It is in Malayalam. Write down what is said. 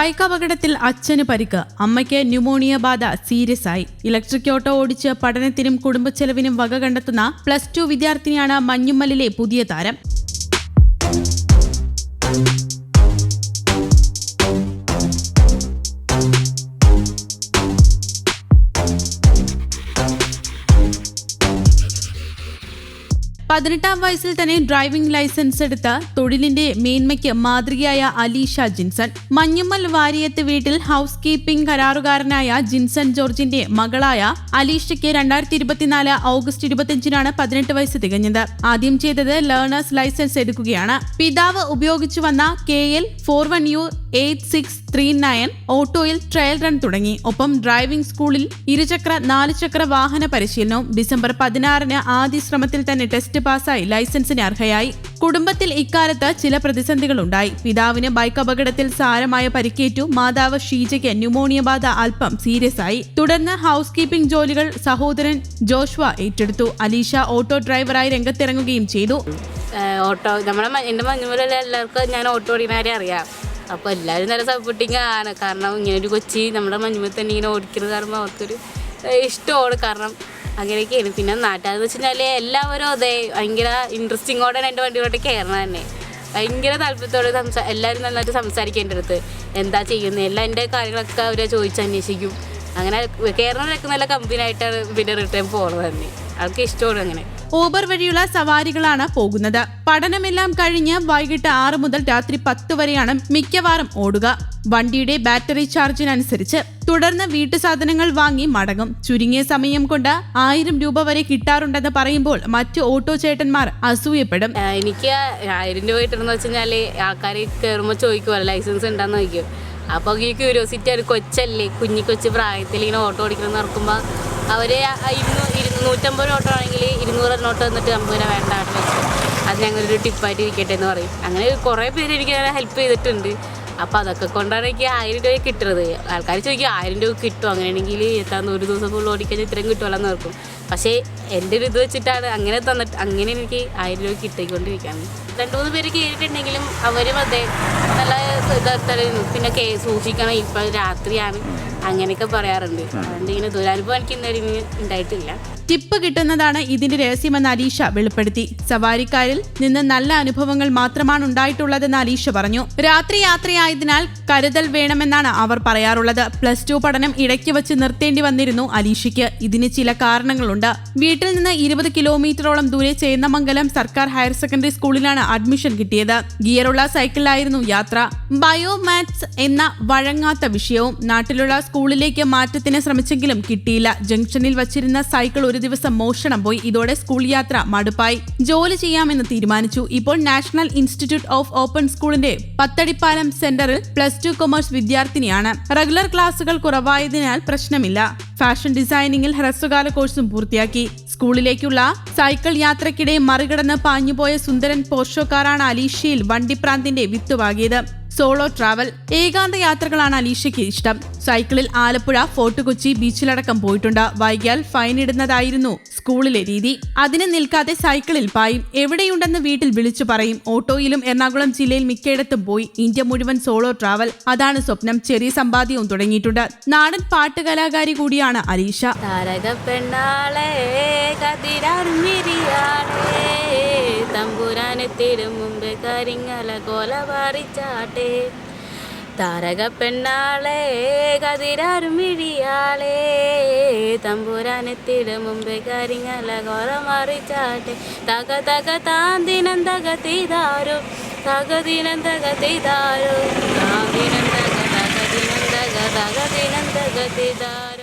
ബൈക്ക് അപകടത്തിൽ അച്ഛന് പരിക്ക്. അമ്മയ്ക്ക് ന്യൂമോണിയ ബാധ സീരിയസ് ആയി. ഇലക്ട്രിക് ഓട്ടോ ഓടിച്ച് പഠനത്തിനും കുടുംബച്ചെലവിനും വക കണ്ടെത്തുന്ന പ്ലസ് ടു വിദ്യാർത്ഥിനിയാണ് മഞ്ഞുമ്മലിലെ പുതിയ താരം. പതിനെട്ടാം വയസ്സിൽ തന്നെ ഡ്രൈവിംഗ് ലൈസൻസ് എടുത്ത തൊഴിലിന്റെ മേന്മയ്ക്ക് മാതൃകയായ അലീഷ ജിൻസൺ. മഞ്ഞുമ്മൽ വാരിയത്ത് വീട്ടിൽ ഹൗസ് കീപ്പിംഗ് കരാറുകാരനായ ജിൻസൺ ജോർജിന്റെ മകളായ അലീഷയ്ക്ക് രണ്ടായിരത്തി ഇരുപത്തിനാല് ഓഗസ്റ്റ് ഇരുപത്തിയഞ്ചിനാണ് പതിനെട്ട് വയസ്സ് തികഞ്ഞത്. ആദ്യം ചെയ്തത് ലേണേഴ്സ് ലൈസൻസ് എടുക്കുകയാണ്. പിതാവ് ഉപയോഗിച്ചു വന്ന K L four one U eight six three nine ഓട്ടോയിൽ ട്രയൽ റൺ തുടങ്ങി. ഒപ്പം ഡ്രൈവിംഗ് സ്കൂളിൽ ഇരുചക്ര നാലുചക്ര വാഹന പരിശീലനവും ഡിസംബർ പതിനാറിന് ആദ്യ ശ്രമത്തിൽ തന്നെ ടെസ്റ്റ് പാസ്സായി ലൈസൻസിന് അർഹയായി. കുടുംബത്തിൽ ഇക്കാലത്ത് ചില പ്രതിസന്ധികളുണ്ടായി. പിതാവിന് ബൈക്ക് അപകടത്തിൽ സാരമായ പരിക്കേറ്റു. മാതാവ് ഷീജയ്ക്ക് ന്യൂമോണിയ ബാധ അല്പം സീരിയസ് ആയി തുടർന്ന് ഹൗസ് കീപ്പിംഗ് ജോലികൾ സഹോദരൻ ജോഷ്വ ഏറ്റെടുത്തു. അലീഷ ഓട്ടോ ഡ്രൈവറായി രംഗത്തിറങ്ങുകയും ചെയ്തു. ഓട്ടോ. നമ്മുടെ മ- എന്റെ മഞ്ഞുമലുള്ള എല്ലാവർക്കും ഞാൻ ഓട്ടോ ഓടിക്കുന്നവരെ അറിയാം. അപ്പോൾ എല്ലാവരും നല്ല സപ്പോർട്ടിങ് ആണ്. കാരണം ഇങ്ങനെ ഒരു കൊച്ചി നമ്മുടെ മഞ്ഞുമൽ തന്നെ ഇങ്ങനെ ഓടിക്കുന്നത് കാരണം അവർക്കൊരു ഇഷ്ടമാണ്. കാരണം അങ്ങനെയൊക്കെയാണ്. പിന്നെ നാട്ടുകാരെന്ന് വെച്ച് കഴിഞ്ഞാൽ എല്ലാവരും അതെ ഭയങ്കര ഇൻട്രസ്റ്റിങ്ങോടെ എന്റെ വണ്ടിയിലോട്ട് കയറണം തന്നെ. ഭയങ്കര താല്പര്യത്തോടെ സംസാ എല്ലാവരും നന്നായിട്ട് സംസാരിക്കും എന്റെ അടുത്ത് എന്താ ചെയ്യുന്നത് എല്ലാം എന്റെ കാര്യങ്ങളൊക്കെ അവരെ ചോദിച്ചന്വേഷിക്കും. അങ്ങനെ കേരളത്തിലൊക്കെ നല്ല കമ്പനിയായിട്ടാണ് പിന്നെ റിട്ടേൺ പോകുന്നത് തന്നെ. അവർക്ക് ഇഷ്ടമാണ് അങ്ങനെ. ഊബർ വഴിയുള്ള സവാരികളാണ് പോകുന്നത്. പഠനമെല്ലാം കഴിഞ്ഞ് വൈകിട്ട് ആറ് മുതൽ രാത്രി പത്ത് വരെയാണ് മിക്കവാറും ഓടുക. വണ്ടിയുടെ ബാറ്ററി ചാർജിനനുസരിച്ച് തുടർന്ന് വീട്ടു സാധനങ്ങൾ വാങ്ങി മടങ്ങും. ചുരുങ്ങിയ സമയം കൊണ്ട് ആയിരം രൂപ വരെ കിട്ടാറുണ്ടെന്ന് പറയുമ്പോൾ മറ്റു ഓട്ടോ ചേട്ടന്മാർ അസൂയപ്പെടും. എനിക്ക് ആയിരം രൂപ കിട്ടണമെന്ന് വെച്ച് കഴിഞ്ഞാൽ ആൾക്കാർ കയറുമ്പോൾ ചോദിക്കുമല്ലോ ലൈസൻസ് ഉണ്ടെന്ന് ചോദിക്കും. അപ്പോൾ ഈ ക്യൂരിയോസിറ്റി ഒരു കൊച്ചല്ലേ? കുഞ്ഞി കൊച്ചു പ്രായത്തിൽ ഇങ്ങനെ ഓട്ടോ ഓടിക്കണം എന്ന് അവർ ഇരുന്നൂ ഇരുന്നൂറ്റമ്പത് ഓട്ടോ ആണെങ്കിൽ ഇരുന്നൂറ് ഓട്ടോ തന്നിട്ട് നമുക്ക് ഇങ്ങനെ വേണ്ട അത് ഞങ്ങളൊരു ടിപ്പായിട്ട് ഇരിക്കട്ടെ എന്ന് പറയും. അങ്ങനെ കുറേ പേര് എനിക്ക് ഹെൽപ്പ് ചെയ്തിട്ടുണ്ട്. അപ്പോൾ അതൊക്കെ കൊണ്ടാണ് എനിക്ക് ആയിരം രൂപ കിട്ടുന്നത് ആൾക്കാർ ചോദിക്കും ആയിരം രൂപ കിട്ടും അങ്ങനെയാണെങ്കിൽ എത്താന്ന് ഒരു ദിവസം ഫുൾ ഓടിക്കഴിഞ്ഞാൽ ഇത്രയും കിട്ടുമല്ലോ എന്ന് ഓർക്കും. പക്ഷേ എന്റെ ഒരു ഇത് വെച്ചിട്ടാണ് അങ്ങനെ തന്നിട്ട് അങ്ങനെ എനിക്ക് ആയിരം രൂപ കിട്ടിക്കൊണ്ടിരിക്കുകയാണ് രണ്ടു മൂന്ന് പേര് കയറിയിട്ടുണ്ടെങ്കിലും അവരും അതെ നല്ല ഇതായിരുന്നു പിന്നെ കേ സൂക്ഷിക്കണം ഇപ്പം രാത്രിയാണ് അങ്ങനെയൊക്കെ പറയാറുണ്ട്. അതുകൊണ്ട് ഇങ്ങനെ ദുരനുഭവം എനിക്ക് ഇന്നൊരു ഉണ്ടായിട്ടില്ല. ടിപ്പ് കിട്ടുന്നതാണ് ഇതിന്റെ രഹസ്യമെന്ന് അലീഷ വെളിപ്പെടുത്തി. സവാരിക്കാരിൽ നിന്ന് നല്ല അനുഭവങ്ങൾ മാത്രമാണ് ഉണ്ടായിട്ടുള്ളതെന്ന് അലീഷ പറഞ്ഞു. രാത്രി യാത്രയായതിനാൽ കരുതൽ വേണമെന്നാണ് അവർ പറയാറുള്ളത്. പ്ലസ് ടു പഠനം ഇടയ്ക്ക് വെച്ച് നിർത്തേണ്ടി വന്നിരുന്നു അലീഷയ്ക്ക്. ഇതിന് ചില കാരണങ്ങളുണ്ട്. വീട്ടിൽ നിന്ന് ഇരുപത് കിലോമീറ്ററോളം ദൂരെ ചേന്നമംഗലം സർക്കാർ ഹയർ സെക്കൻഡറി സ്കൂളിലാണ് അഡ്മിഷൻ കിട്ടിയത്. ഗിയറുള്ള സൈക്കിളിലായിരുന്നു യാത്ര. ബയോമാത്സ് എന്ന വഴങ്ങാത്ത വിഷയവും നാട്ടിലുള്ള സ്കൂളിലേക്ക് മാറ്റത്തിന് ശ്രമിച്ചെങ്കിലും കിട്ടിയില്ല. ജംഗ്ഷനിൽ വച്ചിരുന്ന സൈക്കിൾ ഒരു ദിവസം മോഷണം പോയി. ഇതോടെ സ്കൂൾ യാത്ര മടുപ്പായി. ജോലി ചെയ്യാമെന്ന് തീരുമാനിച്ചു. ഇപ്പോൾ നാഷണൽ ഇൻസ്റ്റിറ്റ്യൂട്ട് ഓഫ് ഓപ്പൺ സ്കൂളിന്റെ പത്തടിപ്പാലം സെന്ററിൽ പ്ലസ് ടു കൊമേഴ്സ് വിദ്യാർത്ഥിനിയാണ്. റെഗുലർ ക്ലാസുകൾ കുറവായതിനാൽ പ്രശ്നമില്ല. ഫാഷൻ ഡിസൈനിങ്ങിൽ ഹ്രസ്വകാല കോഴ്സും പൂർത്തിയാക്കി. സ്കൂളിലേക്കുള്ള സൈക്കിൾ യാത്രക്കിടെ മറികടന്ന് പാഞ്ഞുപോയ സുന്ദരൻ പോർഷോക്കാരാണ് അലീഷയിൽ വണ്ടിപ്രാന്തിന്റെ വിത്തുവാകിയത് സോളോ ട്രാവൽ ഏകാന്ത യാത്രകളാണ് അലീഷയ്ക്ക് ഇഷ്ടം. സൈക്കിളിൽ ആലപ്പുഴ ഫോർട്ട് കൊച്ചി ബീച്ചിലടക്കം പോയിട്ടുണ്ട്. വൈകിയാൽ ഫൈൻ ഇടുന്നതായിരുന്നു സ്കൂളിലെ രീതി. അതിന് നിൽക്കാതെ സൈക്കിളിൽ പായും. എവിടെയുണ്ടെന്ന് വീട്ടിൽ വിളിച്ചു പറയും. ഓട്ടോയിലും എറണാകുളം ജില്ലയിൽ മിക്കയിടത്തും പോയി. ഇന്ത്യ മുഴുവൻ സോളോ ട്രാവൽ. അതാണ് സ്വപ്നം. ചെറിയ സമ്പാദ്യവും തുടങ്ങിയിട്ടുണ്ട്. നാടൻ പാട്ട് കലാകാരി കൂടിയാണ് അലീഷ. തമ്പുരാനെത്തിരും മുമ്പേ കരിങ്ങല കോല പറിച്ചാട്ടെ. താരക പെണ്ണാളെ കതിരാരും മിഴിയാളേ. തമ്പുരാനെത്തിടും മുമ്പേ കരിങ്ങല കോല മറിച്ചാട്ടെ തക തക താന്തിനം തക തീതാരോ തകദിനം തക തീതാരു. താന്തിനം തക ദിനം തക തക ദിനം തക തീതാരോ.